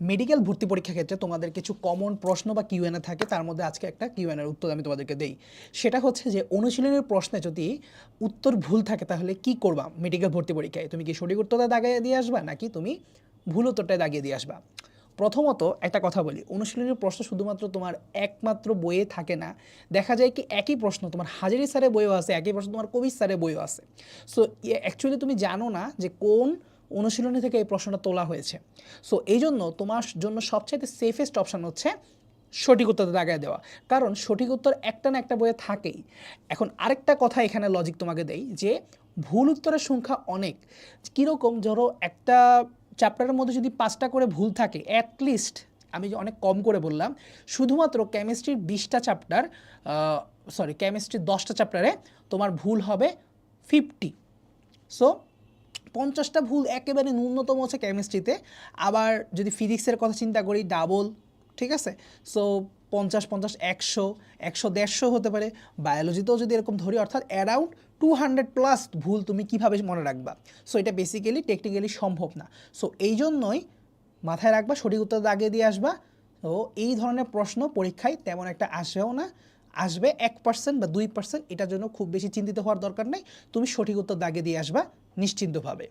Medical ভর্তি পরীক্ষা ক্ষেত্রে তোমাদের কিছু কমন প্রশ্ন বা কিউএনএ থাকে, তার মধ্যে আজকে একটা কিউএনের উত্তর আমি তোমাদেরকে দেই। সেটা হচ্ছে যে, অনুশীলনের প্রশ্নে যদি উত্তর ভুল থাকে, তাহলে কি করবা মেডিকেল ভর্তি পরীক্ষায়? তুমি কি সঠিক উত্তরটা দাগিয়ে দিয়ে আসবা, নাকি তুমি ভুল উত্তরটাই দাগিয়ে দিয়ে আসবা? প্রথমত একটা কথা বলি, অনুশীলনের প্রশ্ন শুধুমাত্র তোমার একমাত্র বইয়ে থাকে না। দেখা যায় কি একই প্রশ্ন, তোমার হাজারি স্যারের বইও আছে, একই প্রশ্ন তোমার কবির স্যারের বইও আছে। সো অ্যাকচুয়ালি তুমি জানো না যে কোন অনুশীলনী থেকে এই প্রশ্নটা তোলা হয়েছে। সো এই জন্য তোমার জন্য সবচাইতে সেফেস্ট অপশান হচ্ছে সঠিক উত্তর দাগায় দেওয়া। কারণ সঠিক উত্তর একটা না একটা বইয়ে থাকেই। এখন আরেকটা কথা এখানে লজিক তোমাকে দেই যে ভুল উত্তরের সংখ্যা অনেক। কীরকম ধরো একটা চ্যাপ্টারের মধ্যে যদি পাঁচটা করে ভুল থাকে অ্যাটলিস্ট আমি অনেক কম করে বললাম, শুধুমাত্র কেমিস্ট্রির বিশটা চ্যাপ্টার সরি কেমিস্ট্রির দশটা চ্যাপ্টারে তোমার ভুল হবে ফিফটি সো পঞ্চাশটা ভুল একেবারে ন্যূনতম হচ্ছে কেমিস্ট্রিতে আবার যদি ফিজিক্সের কথা চিন্তা করি ডাবল ঠিক আছে? সো পঞ্চাশ পঞ্চাশ, একশো একশো, দেড়শো হতে পারে। বায়োলজিতেও যদি এরকম ধরি, অর্থাৎ অ্যারাউন্ড টু হান্ড্রেড প্লাস ভুল তুমি কীভাবে মনে রাখবা? সো এটা বেসিক্যালি টেকনিক্যালি সম্ভব না। সো এই জন্যই মাথায় রাখবা, সঠিক উত্তর দাগিয়ে দিয়ে আসবা। তো, এই ধরনের প্রশ্ন পরীক্ষায় তেমন একটা আসবেও না। আসবে এক পার্সেন্ট বা দুই পার্সেন্ট এটার জন্য খুব বেশি চিন্তিত হওয়ার দরকার নেই। তুমি সঠিক উত্তর দাগে দিয়ে আসবা, নিশ্চিন্তভাবে।